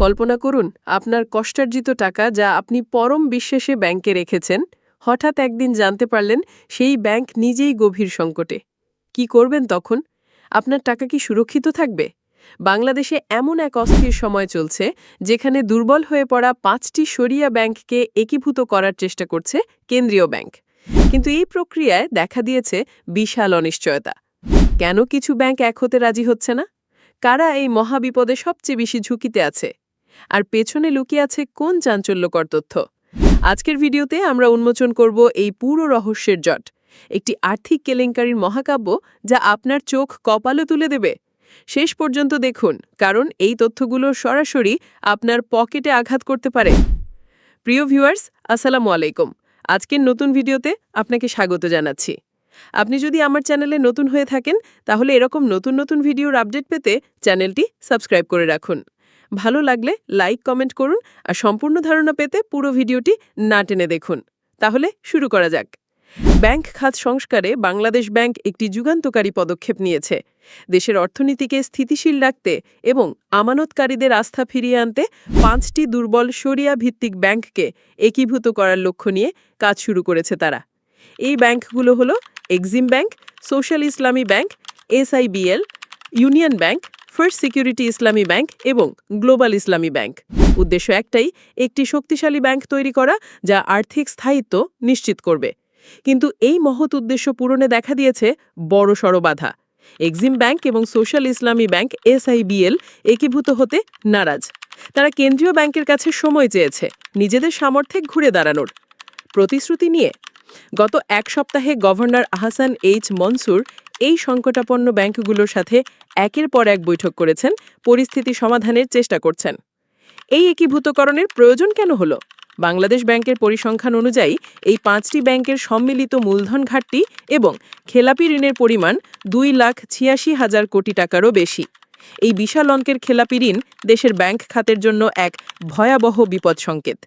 কল্পনা করুন, আপনার কষ্টার্জিত টাকা যা আপনি পরম বিশ্বাসে ব্যাংকে রেখেছেন, হঠাৎ একদিন জানতে পারলেন সেই ব্যাংক নিজেই গভীর সংকটে। কি করবেন তখন? আপনার টাকা কি সুরক্ষিত থাকবে? বাংলাদেশে এমন এক অস্থির সময় চলছে, যেখানে দুর্বল হয়ে পড়া পাঁচটি সরিয়া ব্যাংককে একীভূত করার চেষ্টা করছে কেন্দ্রীয় ব্যাংক। কিন্তু এই প্রক্রিয়ায় দেখা দিয়েছে বিশাল অনিশ্চয়তা। কেন কিছু ব্যাংক এক হতে রাজি হচ্ছে না? কারা এই মহাবিপদে সবচেয়ে বেশি ঝুঁকিতে আছে? আর পেছনে লুকিয়ে আছে কোন চাঞ্চল্যকর তথ্য? আজকের ভিডিওতে আমরা উন্মোচন করব এই পুরো রহস্যের জট। একটি আর্থিক কেলেঙ্কারির মহাকাব্য যা আপনার চোখ কপালে তুলে দেবে। শেষ পর্যন্ত দেখুন, কারণ এই তথ্যগুলো সরাসরি আপনার পকেটে আঘাত করতে পারে। প্রিয় ভিউয়ার্স, আসসালামু আলাইকুম। আজকের নতুন ভিডিওতে আপনাকে স্বাগত জানাচ্ছি। আপনি যদি আমার চ্যানেলে নতুন হয়ে থাকেন, তাহলে এরকম নতুন নতুন ভিডিওর আপডেট পেতে চ্যানেলটি সাবস্ক্রাইব করে রাখুন। ভালো লাগলে লাইক কমেন্ট করুন আর সম্পূর্ণ ধারণা পেতে পুরো ভিডিওটি না টেনে দেখুন। তাহলে শুরু করা যাক। ব্যাংক খাত সংস্কারে বাংলাদেশ ব্যাংক একটি যুগান্তকারী পদক্ষেপ নিয়েছে। দেশের অর্থনীতিকে স্থিতিশীল রাখতে এবং আমানতকারীদের আস্থা ফিরিয়ে আনতে পাঁচটি দুর্বল সরিয়া ভিত্তিক ব্যাংককে একীভূত করার লক্ষ্য নিয়ে কাজ শুরু করেছে তারা। এই ব্যাংকগুলো হলো Exim bank, social Islami bank, SIBL, union bank first security Islami bank এবং গ্লোবাল ইসলামী ব্যাংক উদ্দেশ্য একটাই, একটি শক্তিশালী ব্যাংক তৈরি করা, যা আর্থিক স্থায়িত্ব নিশ্চিত করবে। কিন্তু এই মহৎ উদ্দেশ্য পূরণে দেখা দিয়েছে বড় সড় বাধা। এক্সিম ব্যাংক এবং সোশ্যাল ইসলামী ব্যাংক এসআইবিএল একীভূত হতে নারাজ। তারা কেন্দ্রীয় ব্যাংকের কাছে সময় চেয়েছে, নিজেদের সামর্থ্যে ঘুরে দাঁড়ানোর। প্রতিশ্রুতি নিয়ে গত এক সপ্তাহে গভর্নর আহসান এইচ মনসুর এই সংকটাপন্ন ব্যাংকগুলোর সাথে একের পর এক বৈঠক করেছেন, পরিস্থিতি সমাধানের চেষ্টা করছেন। এই একীভূতকরণের প্রয়োজন কেন হলো? বাংলাদেশ ব্যাংকের পরিসংখ্যান অনুযায়ী, এই পাঁচটি ব্যাংকের সম্মিলিত মূলধন ঘাটতি এবং খেলাপি ঋণের পরিমাণ দুই লাখ ছিয়াশি হাজার কোটি টাকারও বেশি। এই বিশাল অঙ্কের খেলাপি ঋণ দেশের ব্যাংক খাতের জন্য এক ভয়াবহ বিপদ সংকেত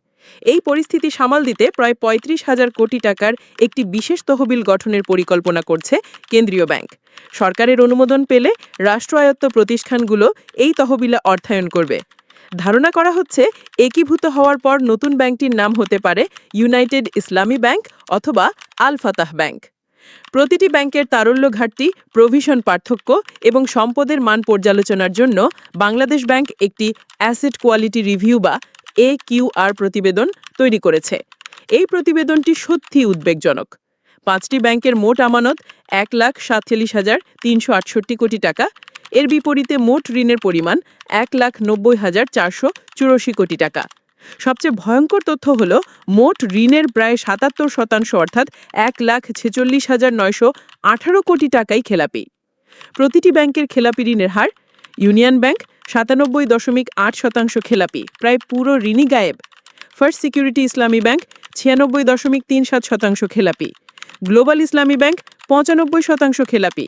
এই পরিস্থিতি সামাল দিতে প্রায় পঁয়ত্রিশ হাজার কোটি টাকার একটি বিশেষ তহবিল গঠনের পরিকল্পনা করছে কেন্দ্রীয় ব্যাংক। সরকারের অনুমোদন পেলে রাষ্ট্র আয়ত্ত প্রতিষ্ঠানগুলো এই তহবিলে অর্থায়ন করবে। ধারণা করা হচ্ছে একীভূত হওয়ার পর নতুন ব্যাংকটির নাম হতে পারে ইউনাইটেড ইসলামী ব্যাংক অথবা আল ফাতাহ ব্যাংক। প্রতিটি ব্যাংকের তারল্য ঘাটতি, প্রভিশন পার্থক্য এবং সম্পদের মান পর্যালোচনার জন্য বাংলাদেশ ব্যাংক একটি অ্যাসেট কোয়ালিটি রিভিউ বা এ কিউআর প্রতিবেদন তৈরি করেছে। এই প্রতিবেদনটি সত্যি উদ্বেগজনক। পাঁচটি ব্যাংকের মোট আমানত এক লাখ সাতচল্লিশ হাজার তিনশো আটষট্টি কোটি টাকা। এর বিপরীতে মোট ঋণের পরিমাণ এক লাখ নব্বই হাজার চারশো চুরাশি কোটি টাকা। সবচেয়ে ভয়ঙ্কর তথ্য হল, মোট ঋণের প্রায় সাতাত্তর শতাংশ অর্থাৎ এক লাখ ছেচল্লিশ হাজার নয়শো আঠারো কোটি টাকাই খেলাপি। প্রতিটি ব্যাংকের খেলাপি ঋণের হার, ইউনিয়ন ব্যাংক সাতানব্বই দশমিক আট শতাংশ খেলাপি, প্রায় পুরো ঋণই গায়েব। ফার্স্ট সিকিউরিটি ইসলামী ব্যাংক ছিয়ানব্বই দশমিক তিন সাত শতাংশ খেলাপি। গ্লোবাল ইসলামী ব্যাংক পঁচানব্বই শতাংশ খেলাপি।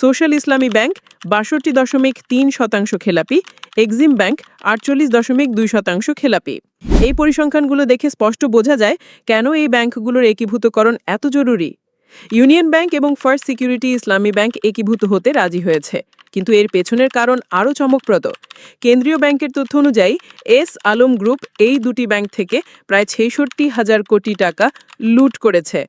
সোশ্যাল ইসলামী ব্যাংক বাষট্টি দশমিক তিন শতাংশ খেলাপি। এক্সিম ব্যাংক আটচল্লিশ দশমিক দুই শতাংশ খেলাপি। এই পরিসংখ্যানগুলো দেখে স্পষ্ট বোঝা যায় কেন এই ব্যাংকগুলোর একীভূতকরণ এত জরুরি। ইউনিয়ন ব্যাংক এবং ফার্স্ট সিকিউরিটি ইসলামী ব্যাংক একীভূত হতে রাজি হয়েছে, কিন্তু এর পেছনের কারণ আরও চমকপ্রদ। কেন্দ্রীয় ব্যাংকের তথ্য অনুযায়ী, এস আলম গ্রুপ এই দুটি ব্যাংক থেকে প্রায় ছেষট্টি হাজার কোটি টাকা লুট করেছে।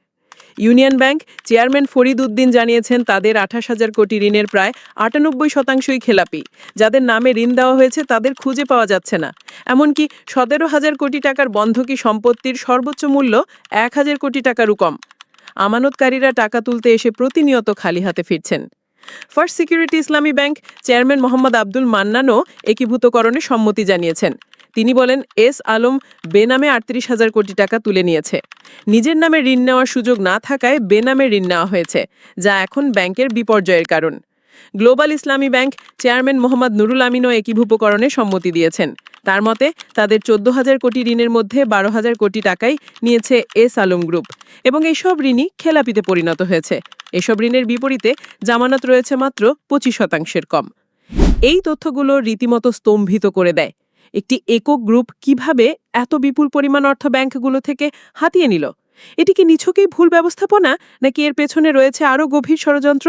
Union bank chairman Farid Uddin জানিয়েছেন, তাদের আঠাশ হাজার কোটি ঋণের প্রায় আটানব্বই শতাংশই খেলাপি। যাদের নামে ঋণ দেওয়া হয়েছে, তাদের খুঁজে পাওয়া যাচ্ছে না। এমনকি সতেরো হাজার কোটি টাকার বন্ধকি সম্পত্তির সর্বোচ্চ মূল্য এক হাজার কোটি টাকারও কম। আমানতকারীরা টাকা তুলতে এসে প্রতিনিয়ত খালি হাতে ফিরছেন। First security Islami bank chairman Mohammad Abdul মান্নানও একীভূতকরণে সম্মতি জানিয়েছেন। তিনি বলেন, এস আলম বেনামে আটত্রিশ হাজার কোটি টাকা তুলে নিয়েছে। নিজের নামে ঋণ নেওয়ার সুযোগ না থাকায় বেনামে ঋণ নেওয়া হয়েছে, যা এখন ব্যাংকের বিপর্যয়ের কারণ। Global Islami bank chairman Mohammad Nurul আমিনও একীভূতকরণে সম্মতি দিয়েছেন। তার মতে, তাদের চোদ্দ হাজার কোটি ঋণের মধ্যে বারো হাজার কোটি টাকাই নিয়েছে এস আলম গ্রুপ এবং এইসব ঋণই খেলাপিতে পরিণত হয়েছে। এসব ঋণের বিপরীতে জামানত রয়েছে মাত্র পঁচিশ শতাংশের কম। এই তথ্যগুলো রীতিমতো স্তম্ভিত করে দেয়। একটি একক গ্রুপ কীভাবে এত বিপুল পরিমাণ অর্থ ব্যাংকগুলো থেকে হাতিয়ে নিল? এটি কি নিছকেই ভুল ব্যবস্থাপনা, নাকি এর পেছনে রয়েছে আরও গভীর ষড়যন্ত্র?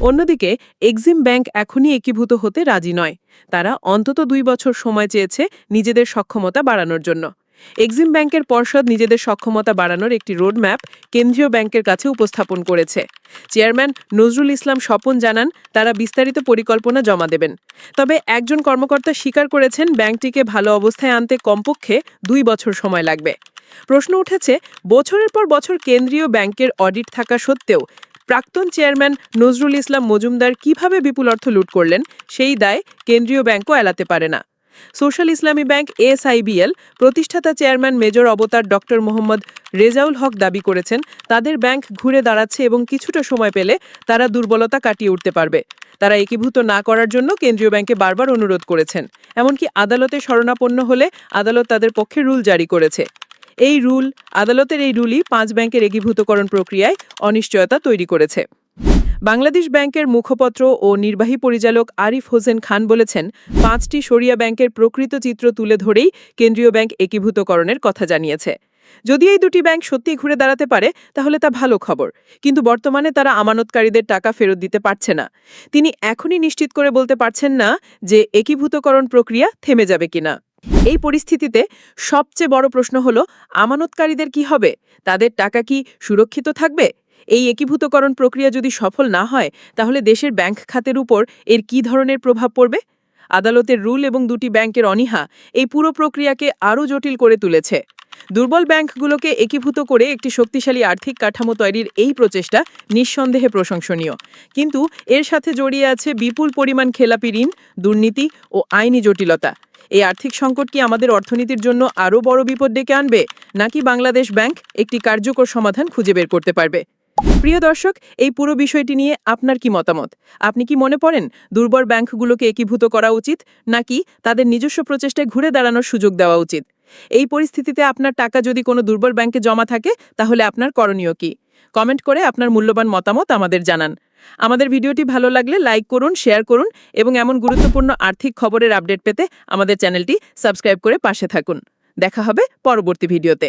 অন্যদিকে, এক্সিম ব্যাংক এখনই একীভূত হতে রাজি নয়। তারা অন্তত দুই বছর সময় চেয়েছে নিজেদের সক্ষমতা বাড়ানোর জন্য। এক্সিম ব্যাংকের পর্ষদ নিজেদের সক্ষমতা বাড়ানোর একটি রোডম্যাপ কেন্দ্রীয় ব্যাংকের কাছে উপস্থাপন করেছে। চেয়ারম্যান নজরুল ইসলাম স্বপন জানান, তারা বিস্তারিত পরিকল্পনা জমা দেবেন। তবে একজন কর্মকর্তা স্বীকার করেছেন, ব্যাংকটিকে ভালো অবস্থায় আনতে কমপক্ষে দুই বছর সময় লাগবে। প্রশ্ন উঠেছে, বছরের পর বছর কেন্দ্রীয় ব্যাংকের অডিট থাকা সত্ত্বেও প্রাক্তন চেয়ারম্যান নজরুল ইসলাম মজুমদার কীভাবে বিপুল অর্থ লুট করলেন, সেই দায় কেন্দ্রীয় ব্যাংকও এলাতে পারে না। সোশ্যাল ইসলামী ব্যাংক এসআইবিএল প্রতিষ্ঠাতা চেয়ারম্যান মেজর অবতার ডক্টর মোহাম্মদ রেজাউল হক দাবি করেছেন, তাদের ব্যাংক ঘুরে দাঁড়াচ্ছে এবং কিছুটা সময় পেলে তারা দুর্বলতা কাটিয়ে উঠতে পারবে। তারা একীভূত না করার জন্য কেন্দ্রীয় ব্যাংকে বারবার অনুরোধ করেছেন। এমনকি আদালতে শরণাপন্ন হলে আদালত তাদের পক্ষে রুল জারি করেছে। এই রুল, আদালতের এই রুলই পাঁচ ব্যাংকের একীভূতকরণ প্রক্রিয়ায় অনিশ্চয়তা তৈরি করেছে। বাংলাদেশ ব্যাংকের মুখপত্র ও নির্বাহী পরিচালক আরিফ হোসেন খান বলেছেন, পাঁচটি সরিয়া ব্যাংকের প্রকৃত চিত্র তুলে ধরেই কেন্দ্রীয় ব্যাংক একীভূতকরণের কথা জানিয়েছে। যদি এই দুটি ব্যাংক সত্যিই ঘুরে দাঁড়াতে পারে, তাহলে তা ভালো খবর, কিন্তু বর্তমানে তারা আমানতকারীদের টাকা ফেরত দিতে পারছে না। তিনি এখনই নিশ্চিত করে বলতে পারছেন না যে একীভূতকরণ প্রক্রিয়া থেমে যাবে কিনা। এই পরিস্থিতিতে সবচেয়ে বড় প্রশ্ন হল, আমানতকারীদের কি হবে? তাদের টাকা কি সুরক্ষিত থাকবে? এই একীভূতকরণ প্রক্রিয়া যদি সফল না হয়, তাহলে দেশের ব্যাংক খাতের উপর এর কী ধরনের প্রভাব পড়বে? আদালতের রুল এবং দুটি ব্যাংকের অনীহা এই পুরো প্রক্রিয়াকে আরও জটিল করে তুলেছে। দুর্বল ব্যাংকগুলোকে একীভূত করে একটি শক্তিশালী আর্থিক কাঠামো তৈরির এই প্রচেষ্টা নিঃসন্দেহে প্রশংসনীয়। কিন্তু এর সাথে জড়িয়ে আছে বিপুল পরিমাণ খেলাপি ঋণ, দুর্নীতি ও আইনি জটিলতা। এই আর্থিক সংকট কি আমাদের অর্থনীতির জন্য আরও বড় বিপদ ডেকে আনবে? নাকি বাংলাদেশ ব্যাংক একটি কার্যকর সমাধান খুঁজে বের করতে পারবে? প্রিয় দর্শক, এই পুরো বিষয়টি নিয়ে আপনার কি মতামত? আপনি কি মনে পড়েন দুর্বল ব্যাংকগুলোকে একীভূত করা উচিত, নাকি তাদের নিজস্ব প্রচেষ্টায় ঘুরে দাঁড়ানোর সুযোগ দেওয়া উচিত? এই পরিস্থিতিতে আপনার টাকা যদি কোনো দুর্বল ব্যাংকে জমা থাকে, তাহলে আপনার করণীয় কি? কমেন্ট করে আপনার মূল্যবান মতামত আমাদের জানান। আমাদের ভিডিওটি ভালো লাগলে লাইক করুন, শেয়ার করুন এবং এমন গুরুত্বপূর্ণ আর্থিক খবরের আপডেট পেতে আমাদের চ্যানেলটি সাবস্ক্রাইব করে পাশে থাকুন। দেখা হবে পরবর্তী ভিডিওতে।